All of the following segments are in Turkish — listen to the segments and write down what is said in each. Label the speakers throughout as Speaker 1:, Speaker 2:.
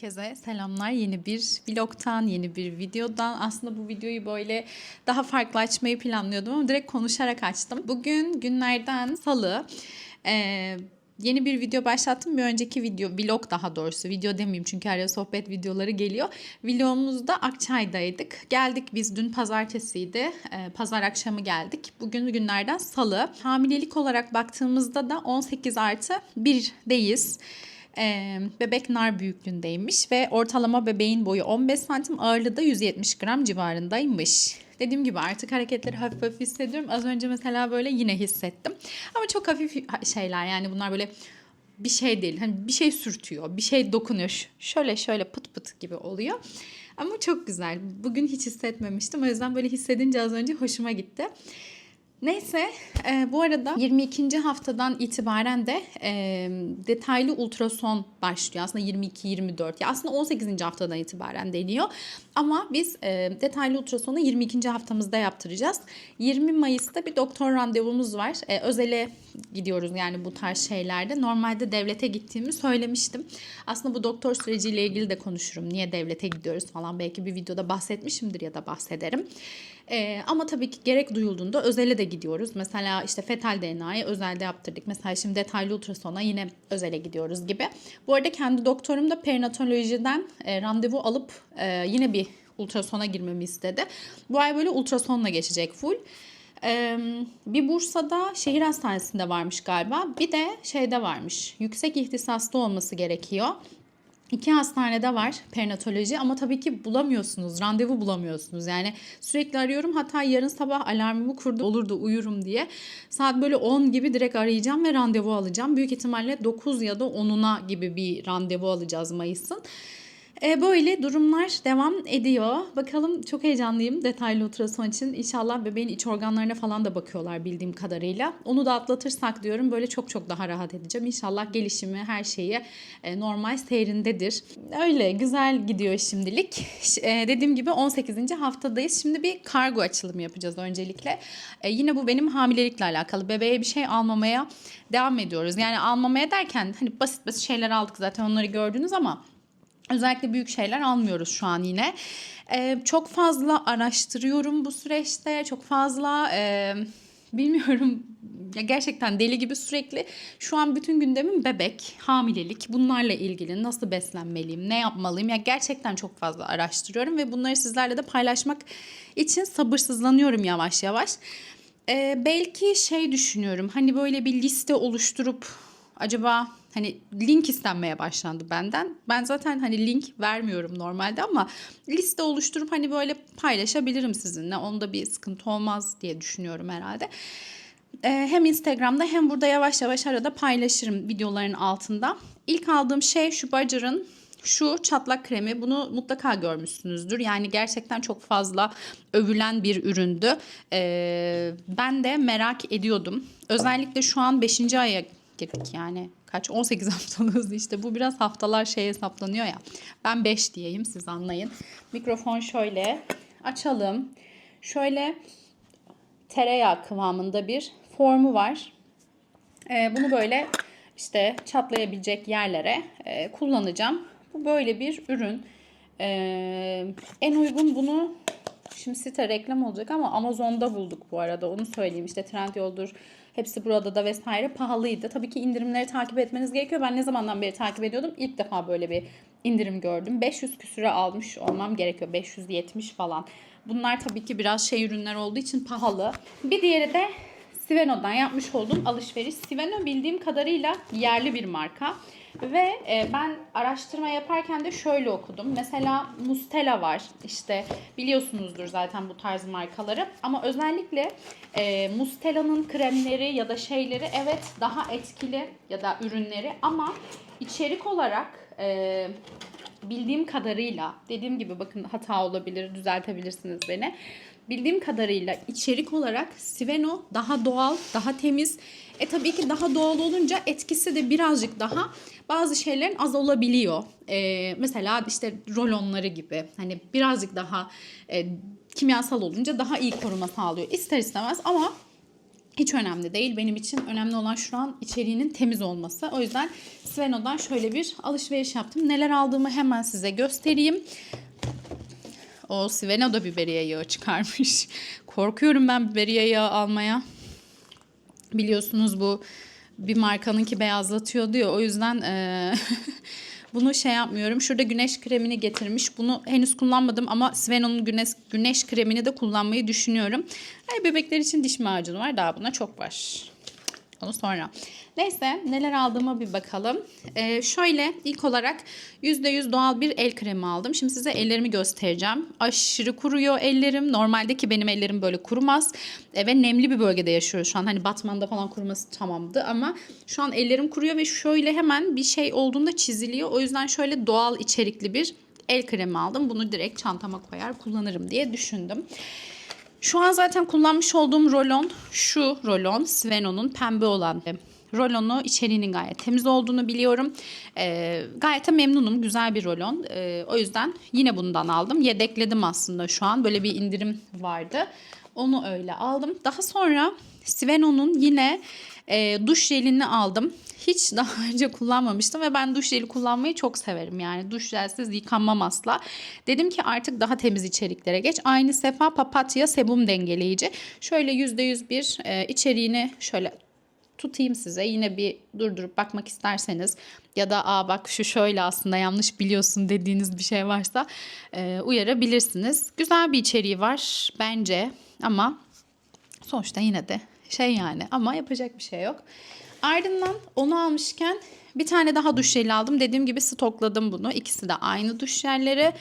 Speaker 1: Herkese selamlar. Yeni bir vlogtan, yeni bir videodan. Aslında bu videoyu böyle daha farklı açmayı planlıyordum ama direkt konuşarak açtım. Bugün günlerden salı. Ee, yeni bir video başlattım. Bir önceki video, vlog daha doğrusu. Video demeyeyim çünkü araya sohbet videoları geliyor. Vlogumuzda Akçay'daydık. Geldik biz dün pazartesiydi. Ee, pazar akşamı geldik. Bugün günlerden salı. Hamilelik olarak baktığımızda da 18 artı 1'deyiz. Ee, bebek nar büyüklüğündeymiş ve ortalama bebeğin boyu 15 santim ağırlığı da 170 gram civarındaymış. Dediğim gibi artık hareketleri hafif hafif hissediyorum. Az önce mesela böyle yine hissettim. Ama çok hafif şeyler yani bunlar böyle bir şey değil. Hani bir şey sürtüyor, bir şey dokunuyor. Şöyle şöyle pıt pıt gibi oluyor. Ama çok güzel. Bugün hiç hissetmemiştim. O yüzden böyle hissedince az önce hoşuma gitti. Neyse e, bu arada 22. haftadan itibaren de e, detaylı ultrason başlıyor. Aslında 22-24 ya aslında 18. haftadan itibaren deniyor. Ama biz e, detaylı ultrasonu 22. haftamızda yaptıracağız. 20 Mayıs'ta bir doktor randevumuz var. E, özele gidiyoruz yani bu tarz şeylerde. Normalde devlete gittiğimi söylemiştim. Aslında bu doktor süreciyle ilgili de konuşurum. Niye devlete gidiyoruz falan belki bir videoda bahsetmişimdir ya da bahsederim. Ee, ama tabii ki gerek duyulduğunda özele de gidiyoruz. Mesela işte fetal DNA'yı özelde yaptırdık. Mesela şimdi detaylı ultrasona yine özele gidiyoruz gibi. Bu arada kendi doktorum da perinatolojiden e, randevu alıp e, yine bir ultrasona girmemi istedi. Bu ay böyle ultrasonla geçecek full. Bir Bursa'da şehir hastanesinde varmış galiba. Bir de şeyde varmış. Yüksek ihtisaslı olması gerekiyor. İki hastanede var perinatoloji ama tabii ki bulamıyorsunuz, randevu bulamıyorsunuz. Yani sürekli arıyorum hatta yarın sabah alarmımı kurdum olur da uyurum diye. Saat böyle 10 gibi direkt arayacağım ve randevu alacağım. Büyük ihtimalle 9 ya da 10'una gibi bir randevu alacağız Mayıs'ın. E, böyle durumlar devam ediyor. Bakalım çok heyecanlıyım detaylı ultrason için. İnşallah bebeğin iç organlarına falan da bakıyorlar bildiğim kadarıyla. Onu da atlatırsak diyorum böyle çok çok daha rahat edeceğim. İnşallah gelişimi her şeyi e, normal seyrindedir. Öyle güzel gidiyor şimdilik. E, dediğim gibi 18. haftadayız. Şimdi bir kargo açılımı yapacağız öncelikle. E, yine bu benim hamilelikle alakalı. Bebeğe bir şey almamaya devam ediyoruz. Yani almamaya derken hani basit basit şeyler aldık zaten onları gördünüz ama Özellikle büyük şeyler almıyoruz şu an yine. Ee, çok fazla araştırıyorum bu süreçte. Çok fazla e, bilmiyorum ya gerçekten deli gibi sürekli şu an bütün gündemim bebek, hamilelik bunlarla ilgili nasıl beslenmeliyim, ne yapmalıyım ya gerçekten çok fazla araştırıyorum ve bunları sizlerle de paylaşmak için sabırsızlanıyorum yavaş yavaş. Ee, belki şey düşünüyorum hani böyle bir liste oluşturup acaba hani link istenmeye başlandı benden. Ben zaten hani link vermiyorum normalde ama liste oluşturup hani böyle paylaşabilirim sizinle. Onda bir sıkıntı olmaz diye düşünüyorum herhalde. Ee, hem Instagram'da hem burada yavaş yavaş arada paylaşırım videoların altında. İlk aldığım şey şu Bacır'ın şu çatlak kremi bunu mutlaka görmüşsünüzdür. Yani gerçekten çok fazla övülen bir üründü. Ee, ben de merak ediyordum. Özellikle şu an 5. aya girdik yani kaç 18 haftalığız işte bu biraz haftalar şey hesaplanıyor ya. Ben 5 diyeyim siz anlayın. Mikrofon şöyle açalım. Şöyle tereyağı kıvamında bir formu var. Ee, bunu böyle işte çatlayabilecek yerlere e, kullanacağım. Bu böyle bir ürün. Ee, en uygun bunu Şimdi site reklam olacak ama Amazon'da bulduk bu arada. Onu söyleyeyim. İşte Trendyol'dur. Hepsi burada da vesaire pahalıydı. Tabii ki indirimleri takip etmeniz gerekiyor. Ben ne zamandan beri takip ediyordum? İlk defa böyle bir indirim gördüm. 500 küsüre almış olmam gerekiyor. 570 falan. Bunlar tabii ki biraz şey ürünler olduğu için pahalı. Bir diğeri de Siveno'dan yapmış olduğum alışveriş. Siveno bildiğim kadarıyla yerli bir marka. Ve e, ben araştırma yaparken de şöyle okudum. Mesela Mustela var. İşte biliyorsunuzdur zaten bu tarz markaları. Ama özellikle e, Mustela'nın kremleri ya da şeyleri evet daha etkili ya da ürünleri ama içerik olarak e, bildiğim kadarıyla dediğim gibi bakın hata olabilir düzeltebilirsiniz beni. Bildiğim kadarıyla içerik olarak Siveno daha doğal, daha temiz. E tabii ki daha doğal olunca etkisi de birazcık daha bazı şeylerin az olabiliyor. E, mesela işte rolonları gibi hani birazcık daha e, kimyasal olunca daha iyi koruma sağlıyor ister istemez ama Hiç önemli değil. Benim için önemli olan şu an içeriğinin temiz olması. O yüzden Sveno'dan şöyle bir alışveriş yaptım. Neler aldığımı hemen size göstereyim. O Sveno da biberiye yağı çıkarmış. Korkuyorum ben biberiye yağı almaya. Biliyorsunuz bu bir markanınki beyazlatıyor diyor. O yüzden eee, bunu şey yapmıyorum. Şurada güneş kremini getirmiş. Bunu henüz kullanmadım ama Sveno'nun güneş, güneş kremini de kullanmayı düşünüyorum. Hani bebekler için diş macunu var. Daha buna çok var. Onu sonra. Neyse neler aldığıma bir bakalım. Ee, şöyle ilk olarak %100 doğal bir el kremi aldım. Şimdi size ellerimi göstereceğim. Aşırı kuruyor ellerim. Normalde ki benim ellerim böyle kurumaz. E, ve nemli bir bölgede yaşıyoruz şu an. Hani Batman'da falan kuruması tamamdı ama şu an ellerim kuruyor ve şöyle hemen bir şey olduğunda çiziliyor. O yüzden şöyle doğal içerikli bir el kremi aldım. Bunu direkt çantama koyar kullanırım diye düşündüm. Şu an zaten kullanmış olduğum rolon şu rolon Sveno'nun pembe olan rolonu içeriğinin gayet temiz olduğunu biliyorum. Ee, gayet de memnunum. Güzel bir rolon. Ee, o yüzden yine bundan aldım. Yedekledim aslında şu an. Böyle bir indirim vardı. Onu öyle aldım. Daha sonra Sveno'nun yine e, duş jelini aldım. Hiç daha önce kullanmamıştım ve ben duş jeli kullanmayı çok severim. Yani duş jelsiz yıkanmam asla. Dedim ki artık daha temiz içeriklere geç. Aynı sefa papatya sebum dengeleyici. Şöyle %100 bir e, içeriğini şöyle tutayım size. Yine bir durdurup bakmak isterseniz ya da aa bak şu şöyle aslında yanlış biliyorsun dediğiniz bir şey varsa e, uyarabilirsiniz. Güzel bir içeriği var bence ama sonuçta yine de şey yani ama yapacak bir şey yok. Ardından onu almışken bir tane daha duş jeli aldım. Dediğim gibi stokladım bunu. İkisi de aynı duş jelleri.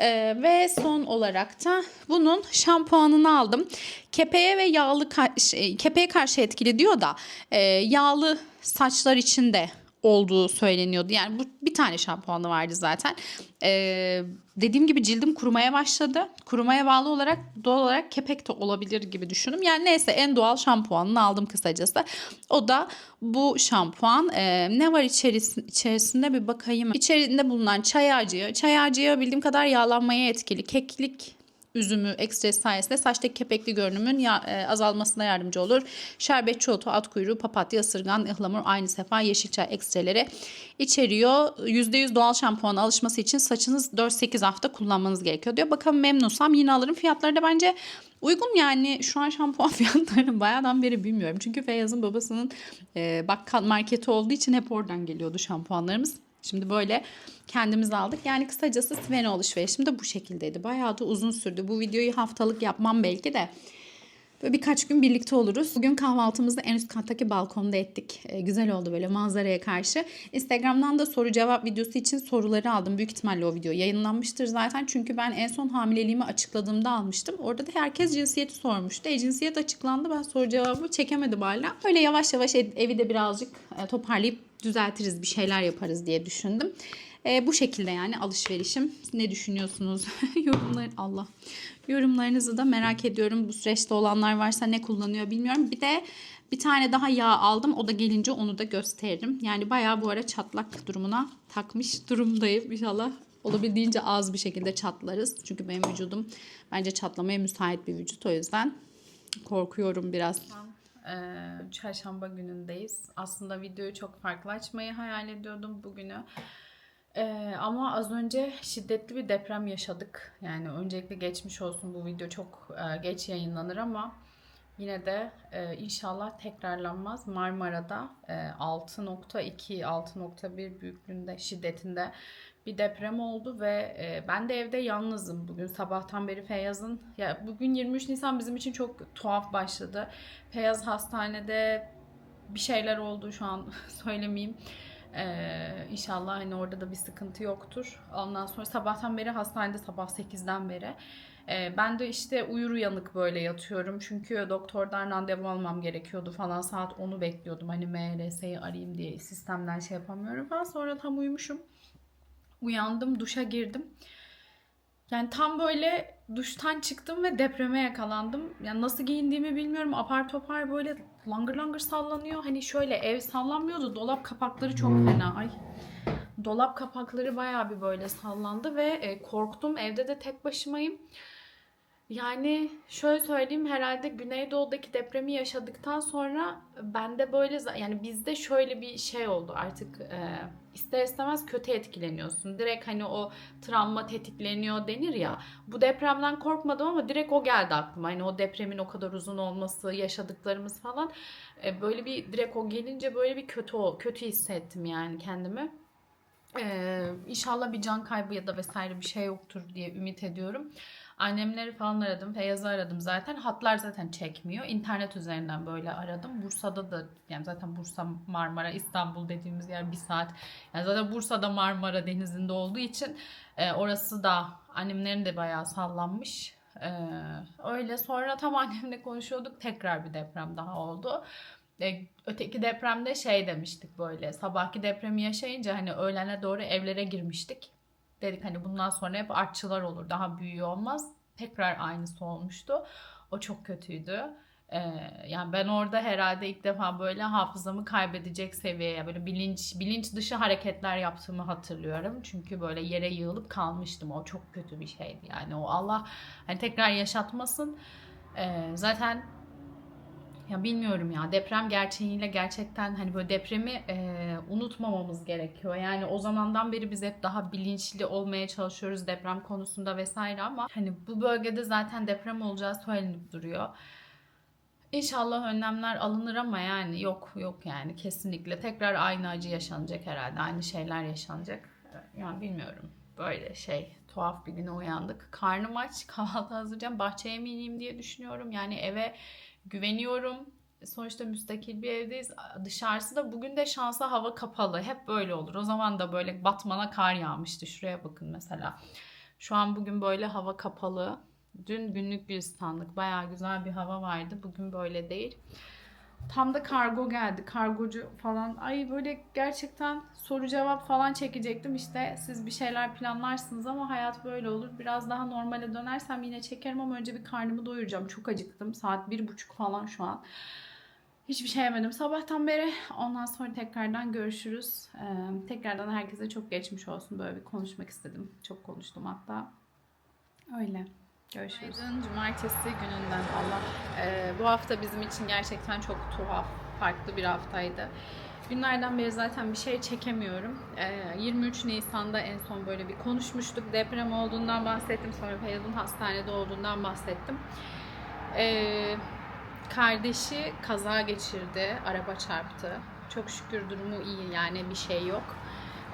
Speaker 1: Ee, ve son olarak da bunun şampuanını aldım. Kepeğe ve yağlı şey, kepeğe karşı etkili diyor da e, yağlı saçlar için de olduğu söyleniyordu. Yani bu bir tane şampuanı vardı zaten. Ee, dediğim gibi cildim kurumaya başladı. Kurumaya bağlı olarak doğal olarak kepek de olabilir gibi düşündüm. Yani neyse en doğal şampuanını aldım kısacası. O da bu şampuan. Ee, ne var içerisinde, içerisinde bir bakayım. İçerisinde bulunan çay ağacı. Çay ağacı bildiğim kadar yağlanmaya etkili. Keklik üzümü ekstresi sayesinde saçtaki kepekli görünümün ya, e, azalmasına yardımcı olur. Şerbetçi otu, at kuyruğu, papatya, ısırgan, ıhlamur, aynı sefa, yeşil çay ekstreleri içeriyor. %100 doğal şampuana alışması için saçınız 4-8 hafta kullanmanız gerekiyor diyor. Bakalım memnunsam yine alırım. Fiyatları da bence uygun yani şu an şampuan fiyatlarını bayağıdan beri bilmiyorum. Çünkü Feyyaz'ın babasının e, bakkal marketi olduğu için hep oradan geliyordu şampuanlarımız. Şimdi böyle kendimiz aldık. Yani kısacası Sveno alışverişim de bu şekildeydi. Bayağı da uzun sürdü. Bu videoyu haftalık yapmam belki de. Böyle birkaç gün birlikte oluruz. Bugün kahvaltımızı en üst kattaki balkonda ettik. Ee, güzel oldu böyle manzaraya karşı. Instagram'dan da soru cevap videosu için soruları aldım. Büyük ihtimalle o video yayınlanmıştır zaten. Çünkü ben en son hamileliğimi açıkladığımda almıştım. Orada da herkes cinsiyeti sormuştu. E, cinsiyet açıklandı. Ben soru cevabı çekemedim hala. Öyle yavaş yavaş ev- evi de birazcık e, toparlayıp düzeltiriz bir şeyler yaparız diye düşündüm. E, bu şekilde yani alışverişim. Ne düşünüyorsunuz? Yorumlar Allah. Yorumlarınızı da merak ediyorum. Bu süreçte olanlar varsa ne kullanıyor bilmiyorum. Bir de bir tane daha yağ aldım. O da gelince onu da gösteririm. Yani bayağı bu ara çatlak durumuna takmış durumdayım. İnşallah olabildiğince az bir şekilde çatlarız. Çünkü benim vücudum bence çatlamaya müsait bir vücut. O yüzden korkuyorum biraz. Ee, çarşamba günündeyiz. Aslında videoyu çok farklı açmayı hayal ediyordum bugünü. Ee, ama az önce şiddetli bir deprem yaşadık. Yani öncelikle geçmiş olsun bu video çok e, geç yayınlanır ama yine de e, inşallah tekrarlanmaz. Marmara'da e, 6.2 6.1 büyüklüğünde şiddetinde bir deprem oldu ve e, ben de evde yalnızım. Bugün sabahtan beri Feyyaz'ın ya bugün 23 Nisan bizim için çok tuhaf başladı. Feyyaz hastanede bir şeyler oldu şu an söylemeyeyim. Ee, inşallah hani orada da bir sıkıntı yoktur. Ondan sonra sabahtan beri hastanede sabah 8'den beri. Ee, ben de işte uyur uyanık böyle yatıyorum. Çünkü doktordan randevu almam gerekiyordu falan. Saat 10'u bekliyordum. Hani MRS'yi arayayım diye sistemden şey yapamıyorum falan. Sonra tam uyumuşum. Uyandım, duşa girdim. Yani tam böyle duştan çıktım ve depreme yakalandım. Yani nasıl giyindiğimi bilmiyorum. Apar topar böyle langır langır sallanıyor. Hani şöyle ev sallanmıyordu. Dolap kapakları çok fena. Ay. Dolap kapakları bayağı bir böyle sallandı ve e, korktum. Evde de tek başımayım.
Speaker 2: Yani şöyle söyleyeyim herhalde Güneydoğu'daki depremi yaşadıktan sonra bende böyle yani bizde şöyle bir şey oldu artık e, ister istemez kötü etkileniyorsun. Direkt hani o travma tetikleniyor denir ya. Bu depremden korkmadım ama direkt o geldi aklıma. Hani o depremin o kadar uzun olması, yaşadıklarımız falan e, böyle bir direkt o gelince böyle bir kötü kötü hissettim yani kendimi. Ee, inşallah bir can kaybı ya da vesaire bir şey yoktur diye ümit ediyorum. Annemleri falan aradım. Feyyaz'ı aradım zaten. Hatlar zaten çekmiyor. İnternet üzerinden böyle aradım. Bursa'da da yani zaten Bursa, Marmara, İstanbul dediğimiz yer bir saat. Yani zaten Bursa'da Marmara Denizi'nde olduğu için e, orası da annemlerin de bayağı sallanmış. Ee, öyle sonra tam annemle konuşuyorduk. Tekrar bir deprem daha oldu. E, öteki depremde şey demiştik böyle sabahki depremi yaşayınca hani öğlene doğru evlere girmiştik. Dedik hani bundan sonra hep artçılar olur daha büyüğü olmaz. Tekrar aynısı olmuştu. O çok kötüydü. E, yani ben orada herhalde ilk defa böyle hafızamı kaybedecek seviyeye böyle bilinç bilinç dışı hareketler yaptığımı hatırlıyorum. Çünkü böyle yere yığılıp kalmıştım. O çok kötü bir şeydi yani. O Allah hani tekrar yaşatmasın. E, zaten ya bilmiyorum ya deprem gerçeğiyle gerçekten hani böyle depremi e, unutmamamız gerekiyor. Yani o zamandan beri biz hep daha bilinçli olmaya çalışıyoruz deprem konusunda vesaire ama hani bu bölgede zaten deprem olacağı söylenip duruyor. İnşallah önlemler alınır ama yani yok yok yani kesinlikle tekrar aynı acı yaşanacak herhalde. Aynı şeyler yaşanacak. Yani bilmiyorum. Böyle şey tuhaf bir güne uyandık. Karnım aç kahvaltı hazırlayacağım. Bahçeye mi ineyim diye düşünüyorum. Yani eve güveniyorum. Sonuçta müstakil bir evdeyiz. Dışarısı da bugün de şansa hava kapalı. Hep böyle olur. O zaman da böyle batmana kar yağmıştı. Şuraya bakın mesela. Şu an bugün böyle hava kapalı. Dün günlük bir standlık. Bayağı güzel bir hava vardı. Bugün böyle değil. Tam da kargo geldi. Kargocu falan. Ay böyle gerçekten soru cevap falan çekecektim. İşte siz bir şeyler planlarsınız ama hayat böyle olur. Biraz daha normale dönersem yine çekerim ama önce bir karnımı doyuracağım. Çok acıktım. Saat bir buçuk falan şu an. Hiçbir şey yemedim sabahtan beri. Ondan sonra tekrardan görüşürüz. Ee, tekrardan herkese çok geçmiş olsun. Böyle bir konuşmak istedim. Çok konuştum hatta. Öyle. Görüşürüz.
Speaker 1: Günaydın, cumartesi gününden Allah. Ee, bu hafta bizim için gerçekten çok tuhaf, farklı bir haftaydı. Günlerden beri zaten bir şey çekemiyorum. Ee, 23 Nisan'da en son böyle bir konuşmuştuk. Deprem olduğundan bahsettim. Sonra Feyyaz'ın hastanede olduğundan bahsettim. Ee, kardeşi kaza geçirdi. Araba çarptı. Çok şükür durumu iyi yani bir şey yok.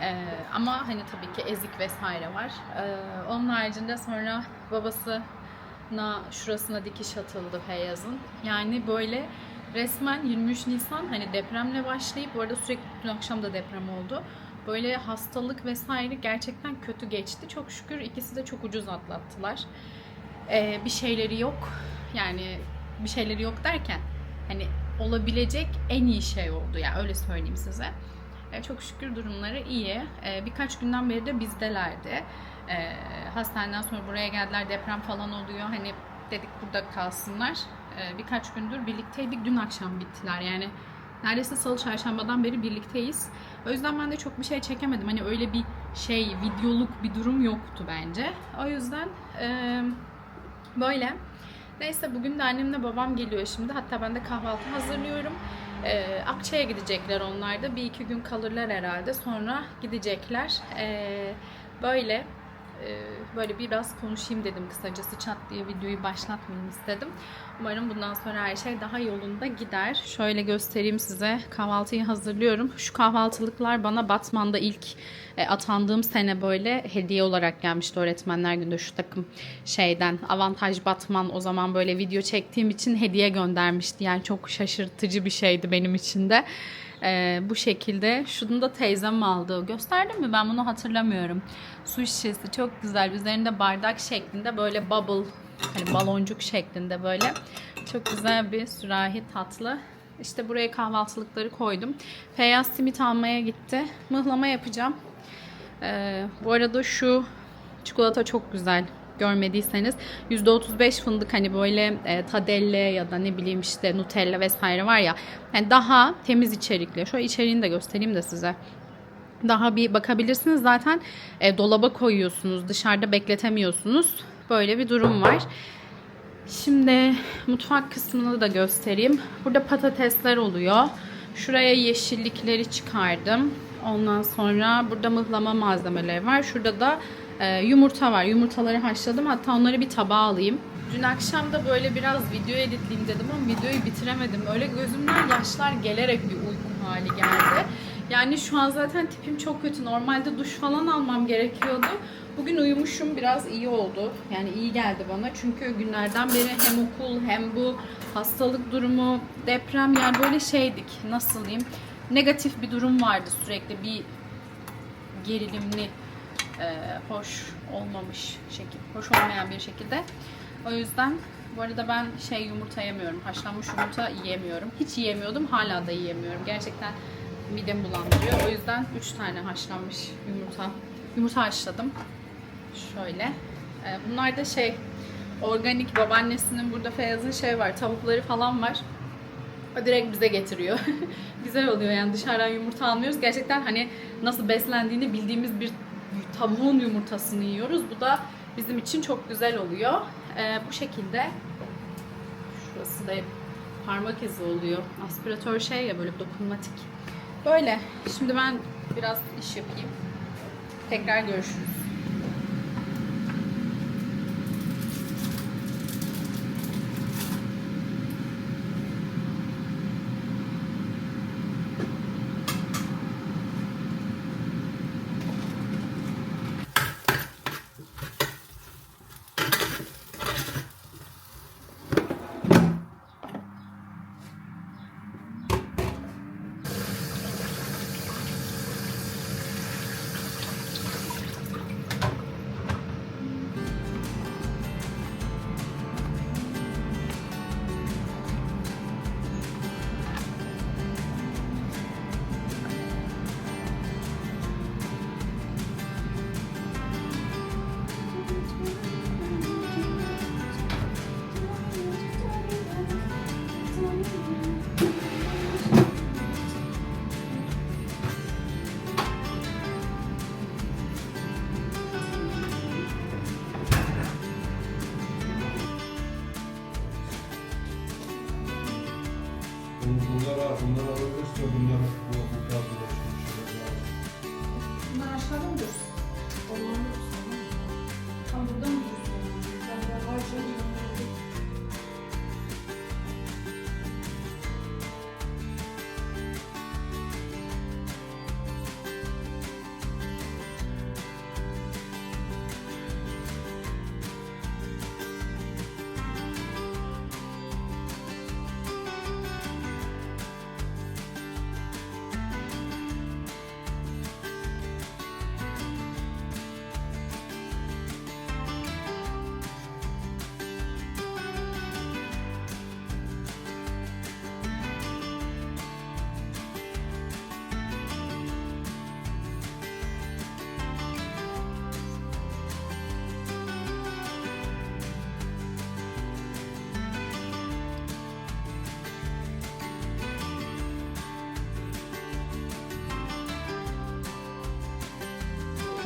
Speaker 1: Ee, ama hani tabii ki ezik vesaire var. Ee, onun haricinde sonra babasına şurasına dikiş atıldı Feyyaz'ın. Yani böyle resmen 23 Nisan hani depremle başlayıp bu arada sürekli dün akşam da deprem oldu. Böyle hastalık vesaire gerçekten kötü geçti. Çok şükür ikisi de çok ucuz atlattılar. Ee, bir şeyleri yok. Yani bir şeyleri yok derken hani olabilecek en iyi şey oldu. Yani öyle söyleyeyim size. E, Çok şükür durumları iyi. E, Birkaç günden beri de bizdelerdi. E, Hastaneden sonra buraya geldiler. Deprem falan oluyor. Hani dedik burada kalsınlar. Birkaç gündür birlikteydik. Dün akşam bittiler. Yani neredeyse salı çarşambadan beri birlikteyiz. O yüzden ben de çok bir şey çekemedim. Hani öyle bir şey, videoluk bir durum yoktu bence. O yüzden böyle. Neyse bugün de annemle babam geliyor şimdi. Hatta ben de kahvaltı hazırlıyorum. Ee, Akça'ya gidecekler onlar da. Bir iki gün kalırlar herhalde. Sonra gidecekler. Ee, böyle böyle biraz konuşayım dedim kısacası. Çat diye videoyu başlatmayayım istedim. Umarım bundan sonra her şey daha yolunda gider. Şöyle göstereyim size. Kahvaltıyı hazırlıyorum. Şu kahvaltılıklar bana Batman'da ilk e, atandığım sene böyle hediye olarak gelmişti öğretmenler günde şu takım şeyden. Avantaj Batman o zaman böyle video çektiğim için hediye göndermişti. Yani çok şaşırtıcı bir şeydi benim için de. E, bu şekilde. Şunu da teyzem aldı. Gösterdim mi? Ben bunu hatırlamıyorum. Su şişesi çok güzel. Üzerinde bardak şeklinde böyle bubble hani baloncuk şeklinde böyle. Çok güzel bir sürahi tatlı. İşte buraya kahvaltılıkları koydum. Feyyaz simit almaya gitti. Mıhlama yapacağım. Ee, bu arada şu çikolata çok güzel. Görmediyseniz %35 fındık hani böyle e, tadelle ya da ne bileyim işte nutella vesaire var ya. Yani daha temiz içerikli. Şu içeriğini de göstereyim de size daha bir bakabilirsiniz. Zaten e, dolaba koyuyorsunuz. Dışarıda bekletemiyorsunuz. Böyle bir durum var. Şimdi mutfak kısmını da göstereyim. Burada patatesler oluyor. Şuraya yeşillikleri çıkardım. Ondan sonra burada mıhlama malzemeleri var. Şurada da e, yumurta var. Yumurtaları haşladım. Hatta onları bir tabağa alayım. Dün akşam da böyle biraz video editleyeyim dedim ama videoyu bitiremedim. Öyle gözümden yaşlar gelerek bir uyku hali geldi. Yani şu an zaten tipim çok kötü. Normalde duş falan almam gerekiyordu. Bugün uyumuşum biraz iyi oldu. Yani iyi geldi bana. Çünkü günlerden beri hem okul hem bu hastalık durumu, deprem yani böyle şeydik. Nasıl diyeyim? Negatif bir durum vardı sürekli. Bir gerilimli, e, hoş olmamış şekil, hoş olmayan bir şekilde. O yüzden bu arada ben şey yumurta yemiyorum. Haşlanmış yumurta yiyemiyorum. Hiç yiyemiyordum. Hala da yiyemiyorum. Gerçekten midem bulandırıyor. O yüzden 3 tane haşlanmış yumurta yumurta haşladım. Şöyle. Ee, Bunlar da şey organik babaannesinin burada Feyyaz'ın şey var. Tavukları falan var. O direkt bize getiriyor. Güzel oluyor yani dışarıdan yumurta almıyoruz. Gerçekten hani nasıl beslendiğini bildiğimiz bir tavuğun yumurtasını yiyoruz. Bu da bizim için çok güzel oluyor. Ee, bu şekilde şurası da parmak izi oluyor. Aspiratör şey ya böyle dokunmatik. Böyle. Şimdi ben biraz iş yapayım. Tekrar görüşürüz.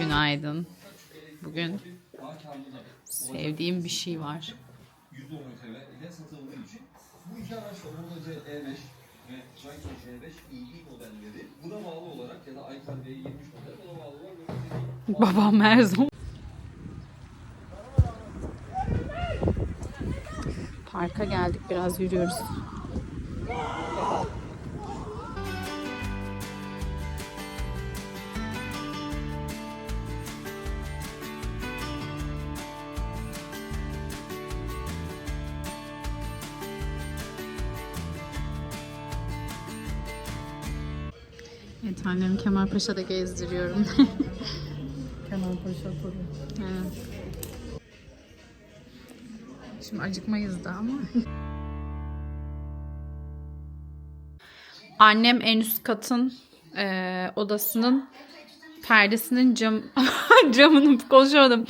Speaker 1: Günaydın. Bugün sevdiğim bir şey var.
Speaker 3: %10 öteme ile satıldığı için bu iki araç da Honda E5 ve Triton C5 EV modelleri buna bağlı olarak ya da Aykan V70 model buna bağlı olarak
Speaker 1: Babam her. Parka geldik biraz yürüyoruz. Evet annemi Kemalpaşa'da gezdiriyorum.
Speaker 4: Kemalpaşa turu.
Speaker 1: Evet. Şimdi acıkmayız da ama. Annem en üst katın eee, odasının perdesinin cam camını konuşamadım.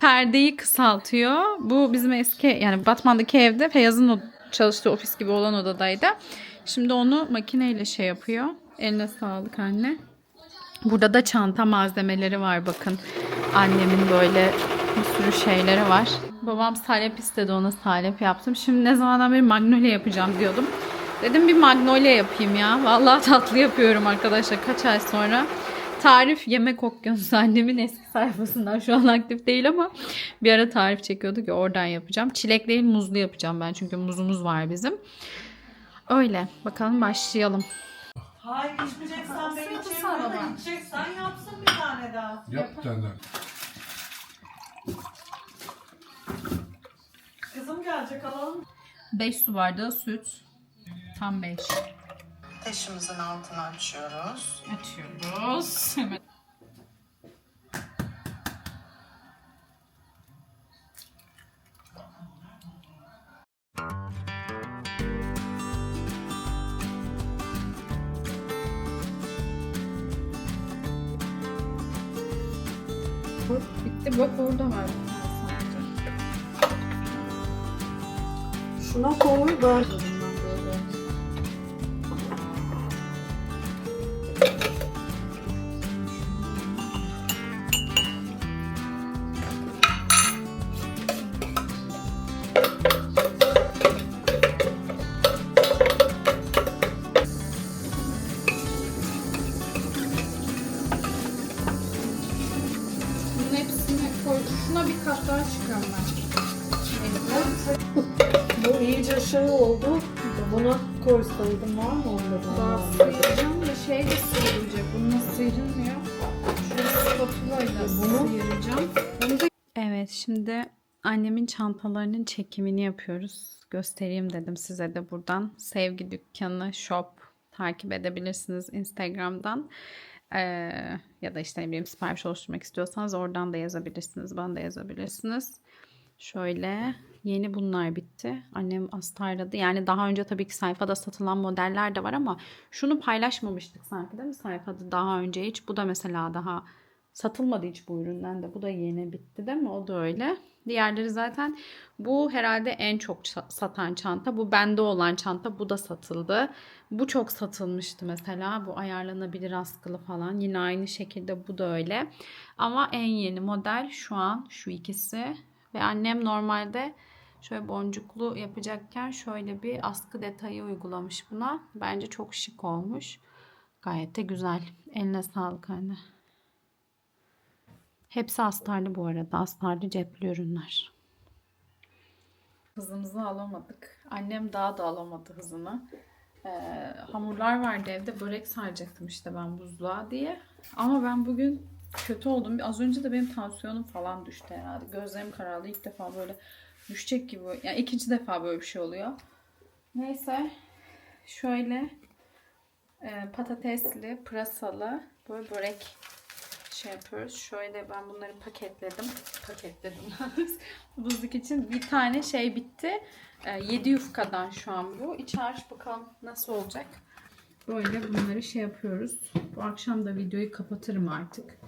Speaker 1: Perdeyi kısaltıyor. Bu bizim eski yani Batman'daki evde Feyyaz'ın çalıştığı ofis gibi olan odadaydı. Şimdi onu makineyle şey yapıyor. Eline sağlık anne. Burada da çanta malzemeleri var bakın. Annemin böyle bir sürü şeyleri var. Babam salep istedi ona salep yaptım. Şimdi ne zamandan beri magnolia yapacağım diyordum. Dedim bir magnolia yapayım ya. Vallahi tatlı yapıyorum arkadaşlar kaç ay sonra. Tarif Yemek Okyanusu annemin eski sayfasından şu an aktif değil ama bir ara tarif çekiyordu ki oradan yapacağım. Çilek değil muzlu yapacağım ben çünkü muzumuz var bizim. Öyle. Bakalım başlayalım.
Speaker 5: Hayır içmeyeceksen ben içeyim.
Speaker 1: sana
Speaker 5: Bana
Speaker 1: bak.
Speaker 5: içeceksen yapsın bir tane daha.
Speaker 6: Yap bir tane daha.
Speaker 5: Kızım gelecek alalım.
Speaker 1: 5 su bardağı süt. Tam 5.
Speaker 5: Ateşimizin altını açıyoruz.
Speaker 1: Açıyoruz. Hemen.
Speaker 5: Koy böyle.
Speaker 1: Bunun hepsini koy. Şuna bir kat daha çıkıyorum ben.
Speaker 5: Bu iyice şey oldu. Buna koysaydım var mı onda
Speaker 1: Daha
Speaker 5: da?
Speaker 1: sıyıracağım da şey de sıyıracak. Bununla sıyrılmıyor. Şöyle spatulayla
Speaker 5: Bunu-
Speaker 1: sıyıracağım. Evet şimdi annemin çantalarının çekimini yapıyoruz. Göstereyim dedim size de buradan. Sevgi dükkanı shop takip edebilirsiniz Instagram'dan. Ee, ya da işte ne bileyim sipariş oluşturmak istiyorsanız oradan da yazabilirsiniz. Bana da yazabilirsiniz. Şöyle yeni bunlar bitti. Annem astarladı. Yani daha önce tabii ki sayfada satılan modeller de var ama şunu paylaşmamıştık sanki değil mi sayfada daha önce hiç. Bu da mesela daha satılmadı hiç bu üründen de. Bu da yeni bitti değil mi? O da öyle. Diğerleri zaten bu herhalde en çok satan çanta. Bu bende olan çanta. Bu da satıldı. Bu çok satılmıştı mesela. Bu ayarlanabilir askılı falan. Yine aynı şekilde bu da öyle. Ama en yeni model şu an şu ikisi. Ve annem normalde şöyle boncuklu yapacakken şöyle bir askı detayı uygulamış buna. Bence çok şık olmuş. Gayet de güzel. Eline sağlık anne. Hepsi astarlı bu arada. Astarlı cepli ürünler. Hızımızı alamadık. Annem daha da alamadı hızını. Ee, hamurlar vardı evde. Börek saracaktım işte ben buzluğa diye. Ama ben bugün kötü oldum. Az önce de benim tansiyonum falan düştü herhalde. Gözlerim karardı. İlk defa böyle düşecek gibi. Yani ikinci defa böyle bir şey oluyor. Neyse. Şöyle e, patatesli, pırasalı böyle börek şey yapıyoruz. Şöyle ben bunları paketledim. Paketledim. Buzluk için bir tane şey bitti. 7 yufkadan şu an bu. İç harç bakalım nasıl olacak. Böyle bunları şey yapıyoruz. Bu akşam da videoyu kapatırım artık.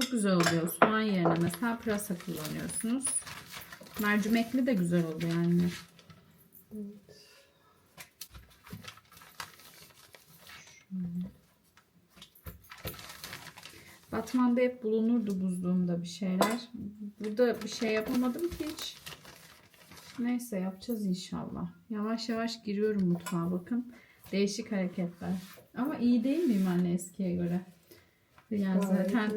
Speaker 1: Çok güzel oluyor. Soğan yerine mesela pırasa kullanıyorsunuz. Mercimekli de güzel oluyor yani. Batman'da hep bulunurdu buzluğumda bir şeyler. Burada bir şey yapamadım ki hiç. Neyse yapacağız inşallah. Yavaş yavaş giriyorum mutfağa bakın. Değişik hareketler. Ama iyi değil miyim anne eskiye göre? Yani zaten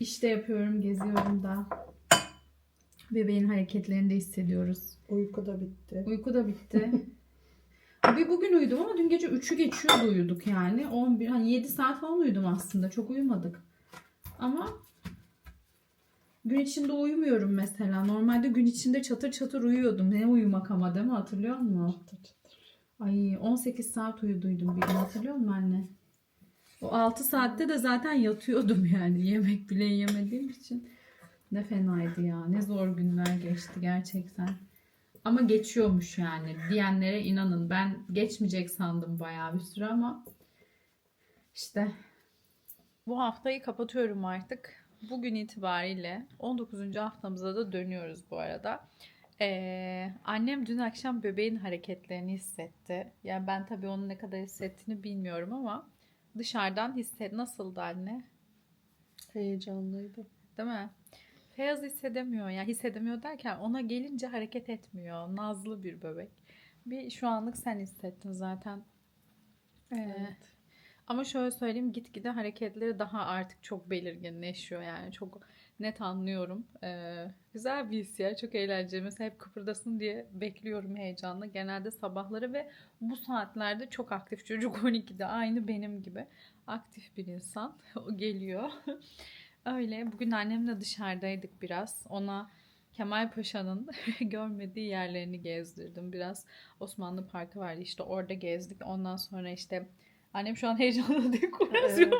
Speaker 1: işte yapıyorum, geziyorum da. Bebeğin hareketlerini de hissediyoruz.
Speaker 5: Uyku da bitti.
Speaker 1: Uyku da bitti. Bir bugün uyudum ama dün gece 3'ü geçiyordu uyuduk yani. 11 hani 7 saat falan uyudum aslında. Çok uyumadık. Ama gün içinde uyumuyorum mesela. Normalde gün içinde çatır çatır uyuyordum. Ne uyumak ama değil mi? Hatırlıyor musun? Ay 18 saat uyuduydum bir gün hatırlıyor musun anne? O 6 saatte de zaten yatıyordum yani. Yemek bile yemediğim için. Ne fenaydı ya. Ne zor günler geçti gerçekten. Ama geçiyormuş yani. Diyenlere inanın. Ben geçmeyecek sandım bayağı bir süre ama işte bu haftayı kapatıyorum artık. Bugün itibariyle 19. haftamıza da dönüyoruz bu arada. Ee, annem dün akşam bebeğin hareketlerini hissetti. Yani ben tabii onun ne kadar hissettiğini bilmiyorum ama dışarıdan hisset nasıldı anne?
Speaker 5: heyecanlıydı.
Speaker 1: Değil mi? Feyyaz hissedemiyor. Yani hissedemiyor derken ona gelince hareket etmiyor. Nazlı bir bebek. Bir şu anlık sen hissettin zaten. Ee,
Speaker 5: Evet.
Speaker 1: Ama şöyle söyleyeyim gitgide hareketleri daha artık çok belirginleşiyor yani çok net anlıyorum. Ee, güzel bir his ya çok eğlenceli. Mesela hep kıpırdasın diye bekliyorum heyecanla. Genelde sabahları ve bu saatlerde çok aktif çocuk 12'de aynı benim gibi aktif bir insan. O geliyor. Öyle bugün annemle dışarıdaydık biraz. Ona Kemal Paşa'nın görmediği yerlerini gezdirdim. Biraz Osmanlı Parkı vardı işte orada gezdik. Ondan sonra işte annem şu an heyecanla dekorasyon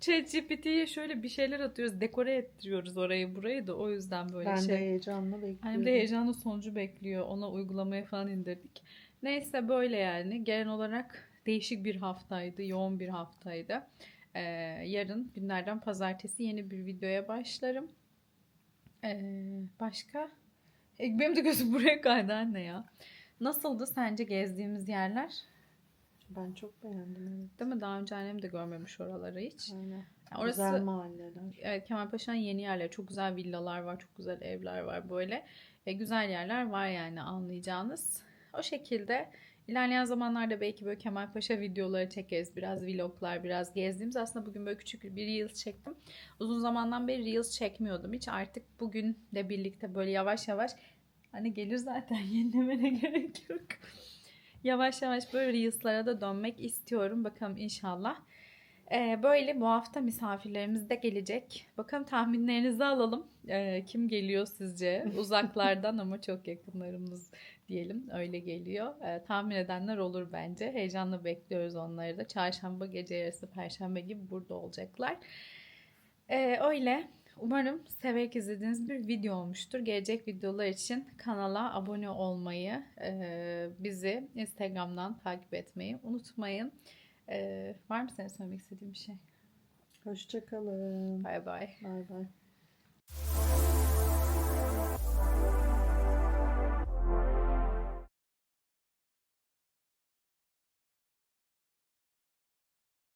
Speaker 1: ChatGPT'ye şöyle bir şeyler atıyoruz. Dekore ettiriyoruz orayı burayı da o yüzden böyle
Speaker 5: ben
Speaker 1: şey.
Speaker 5: de heyecanla bekliyorum.
Speaker 1: Annem de heyecanla sonucu bekliyor. Ona uygulamaya falan indirdik. Neyse böyle yani. Genel olarak değişik bir haftaydı. Yoğun bir haftaydı. Ee, yarın günlerden pazartesi yeni bir videoya başlarım. Ee, başka? E, benim de gözüm buraya kaydı anne ya. Nasıldı sence gezdiğimiz yerler?
Speaker 5: Ben çok beğendim evet.
Speaker 1: Değil mi? Daha önce annem de görmemiş oraları hiç.
Speaker 5: Aynen.
Speaker 1: Yani orası
Speaker 5: Güzel mahalleler.
Speaker 1: Evet Kemalpaşa'nın yeni yerleri. Çok güzel villalar var. Çok güzel evler var böyle. E, güzel yerler var yani anlayacağınız. O şekilde ilerleyen zamanlarda belki böyle Kemalpaşa videoları çekeriz. Biraz vloglar, biraz gezdiğimiz. Aslında bugün böyle küçük bir Reels çektim. Uzun zamandan beri Reels çekmiyordum hiç. Artık bugünle birlikte böyle yavaş yavaş hani gelir zaten yenilemene gerek yok. Yavaş yavaş böyle Reels'lara da dönmek istiyorum. Bakalım inşallah. Ee, böyle bu hafta misafirlerimiz de gelecek. Bakalım tahminlerinizi alalım. Ee, kim geliyor sizce? Uzaklardan ama çok yakınlarımız diyelim. Öyle geliyor. Ee, tahmin edenler olur bence. Heyecanla bekliyoruz onları da. Çarşamba gece yarısı, perşembe gibi burada olacaklar. Ee, öyle. Umarım severek izlediğiniz bir video olmuştur. Gelecek videolar için kanala abone olmayı, e, bizi Instagram'dan takip etmeyi unutmayın. Ee, var mı senin söylemek istediğin bir şey?
Speaker 5: Hoşçakalın.
Speaker 1: Bay bay.
Speaker 5: Bay bay.